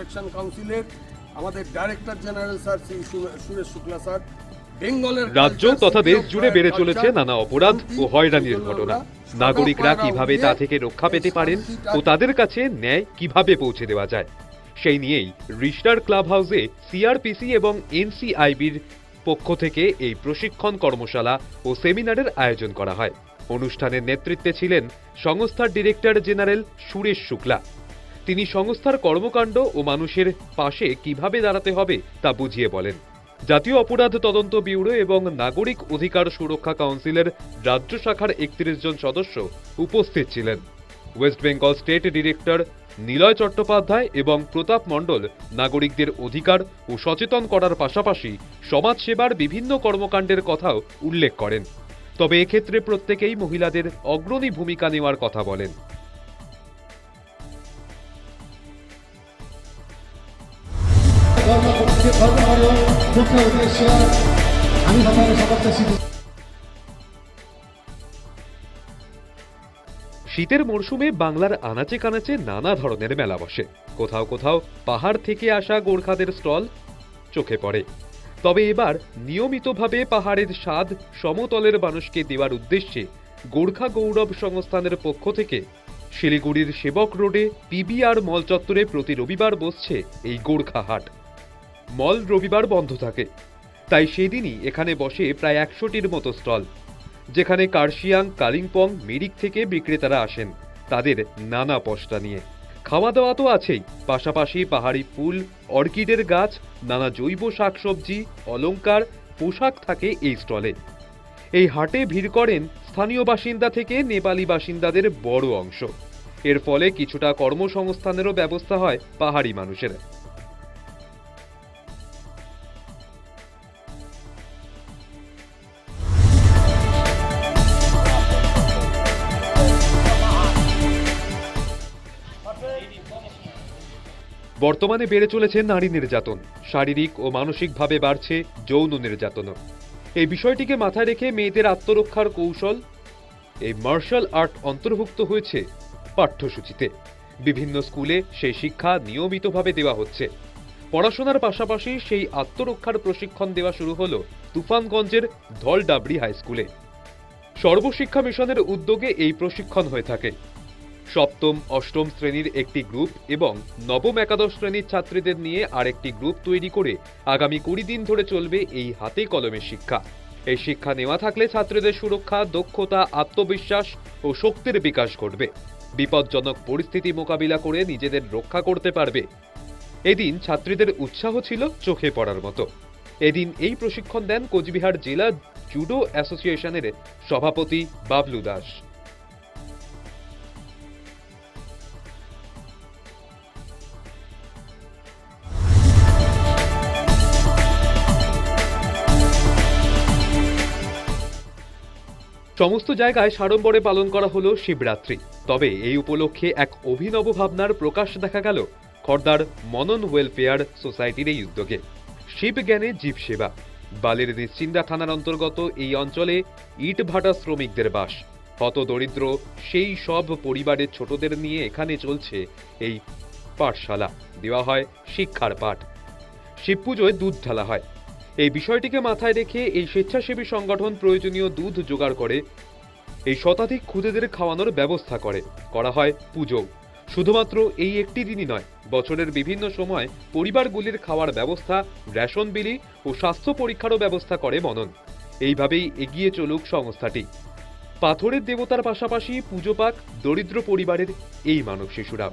Protection কাউন্সিলের আমাদের director general sir Shri Suresh Shukla sir বেঙ্গলের রাজ্য তথা দেশ জুড়ে বেড়ে চলেছে নানা অপরাধ ও হয়রানির ঘটনা। নাগরিকরা কীভাবে তা থেকে রক্ষা পেতে পারেন ও তাদের কাছে ন্যায় কীভাবে পৌঁছে দেওয়া যায় সেই নিয়েই রিস্টার ক্লাব হাউসে সিআরপিসি এবং এনসিআইবির পক্ষ থেকে এই প্রশিক্ষণ কর্মশালা ও সেমিনারের আয়োজন করা হয়। অনুষ্ঠানের নেতৃত্বে ছিলেন সংস্থার ডিরেক্টর জেনারেল সুরেশ শুক্লা। তিনি সংস্থার কর্মকাণ্ড ও মানুষের পাশে কীভাবে দাঁড়াতে হবে তা বুঝিয়ে বলেন। জাতীয় অপরাধ তদন্ত ব্যুরো এবং নাগরিক অধিকার সুরক্ষা কাউন্সিলের রাজ্য শাখার একত্রিশ জন সদস্য উপস্থিত ছিলেন। West Bengal state director Nilay Chattopadhyay এবং প্রতাপ মণ্ডল নাগরিকদের অধিকার ও সচেতন করার পাশাপাশি সমাজসেবার বিভিন্ন কর্মকাণ্ডের কথাও উল্লেখ করেন। তবে এক্ষেত্রে প্রত্যেকেই মহিলাদের অগ্রণী ভূমিকা নেওয়ার কথা বলেন। রাষ্ট্রীয় ধর্ম হল মুখ্য উদ্দেশ্য আমি সবাই সবাই শিখি শীতের মরশুমে বাংলার আনাচে কানাচে নানা ধরনের মেলা বসে। কোথাও কোথাও পাহাড় থেকে আসা গোর্খাদের স্টল চোখে পড়ে। তবে এবার নিয়মিতভাবে পাহাড়ের স্বাদ সমতলের মানুষকে দেওয়ার উদ্দেশ্যে গোর্খা গৌরব সংস্থানের পক্ষ থেকে শিলিগুড়ির সেবক রোডে পিবিআর মল চত্বরে প্রতি রবিবার বসছে এই গোর্খা হাট। মল রবিবার বন্ধ থাকে। তাই সেদিনই এখানে বসে প্রায় একশোটির মতো স্টল, যেখানে কার্শিয়াং, কালিম্পং, মিরিক থেকে বিক্রেতারা আসেন তাদের নানা পশটা নিয়ে। খাওয়া দাওয়া তো আছেই, পাশাপাশি পাহাড়ি ফুল, অর্কিডের গাছ, নানা জৈব শাকসবজি, অলংকার, পোশাক থাকে এই স্টলে। এই হাটে ভিড় করেন স্থানীয় বাসিন্দা থেকে নেপালি বাসিন্দাদের বড় অংশ। এর ফলে কিছুটা কর্মসংস্থানেরও ব্যবস্থা হয় পাহাড়ি মানুষের। বর্তমানে বেড়ে চলেছে নারী নির্যাতন। শারীরিক ও মানসিকভাবে বাড়ছে যৌন নির্যাতনও। এই বিষয়টিকে মাথায় রেখে মেয়েদের আত্মরক্ষার কৌশল, এই মার্শাল আর্ট অন্তর্ভুক্ত হয়েছে পাঠ্যসূচিতে। বিভিন্ন স্কুলে সেই শিক্ষা নিয়মিতভাবে দেওয়া হচ্ছে। পড়াশোনার পাশাপাশি সেই আত্মরক্ষার প্রশিক্ষণ দেওয়া শুরু হলো তুফানগঞ্জের ধলডাবড়ি হাই স্কুলে সর্বশিক্ষা মিশনের উদ্যোগে এই প্রশিক্ষণ হয়ে থাকে। সপ্তম, অষ্টম শ্রেণির একটি গ্রুপ এবং নবম একাদশ শ্রেণির ছাত্রীদের নিয়ে আরেকটি গ্রুপ তৈরি করে আগামী কুড়ি দিন ধরে চলবে এই হাতে কলমে শিক্ষা। এই শিক্ষা নেওয়া থাকলে ছাত্রীদের সুরক্ষা, দক্ষতা, আত্মবিশ্বাস ও শক্তির বিকাশ ঘটবে। বিপজ্জনক পরিস্থিতি মোকাবিলা করে নিজেদের রক্ষা করতে পারবে। এদিন ছাত্রীদের উৎসাহ ছিল চোখে পড়ার মতো। এদিন এই প্রশিক্ষণ দেন কোচবিহার জেলা জুডো অ্যাসোসিয়েশনের সভাপতি বাবলু দাস। সমস্ত জায়গায় সাড়ম্বরে পালন করা হলো শিবরাত্রি। তবে এই উপলক্ষে এক অভিনব ভাবনার প্রকাশ দেখা গেল খর্দার মনন ওয়েলফেয়ার সোসাইটির এই উদ্যোগে। শিব জ্ঞানে জীব সেবা। বালের নিশ্চিন্দা থানার অন্তর্গত এই অঞ্চলে ইট ভাটা শ্রমিকদের বাস। হত দরিদ্র সেই সব পরিবারের ছোটদের নিয়ে এখানে চলছে এই পাঠশালা। দেওয়া হয় শিক্ষার পাঠ। শিব পুজোয় দুধ ঢালা হয়। এই বিষয়টিকে মাথায় রেখে এই স্বেচ্ছাসেবী সংগঠন প্রয়োজনীয় দুধ জোগাড় করে। এই শতাধিক খুদেদের খাওয়ানোর ব্যবস্থা করে। করা হয় পুজো। শুধুমাত্র এই একটি দিনই নয়, বছরের বিভিন্ন সময় পরিবারগুলির খাওয়ার ব্যবস্থা, রেশন বিলি ও স্বাস্থ্য পরীক্ষারও ব্যবস্থা করে মনন। এইভাবেই এগিয়ে চলুক সংস্থাটি। পাথরের দেবতার পাশাপাশি পুজো পাক দরিদ্র পরিবারের এই মানব শিশুরাও।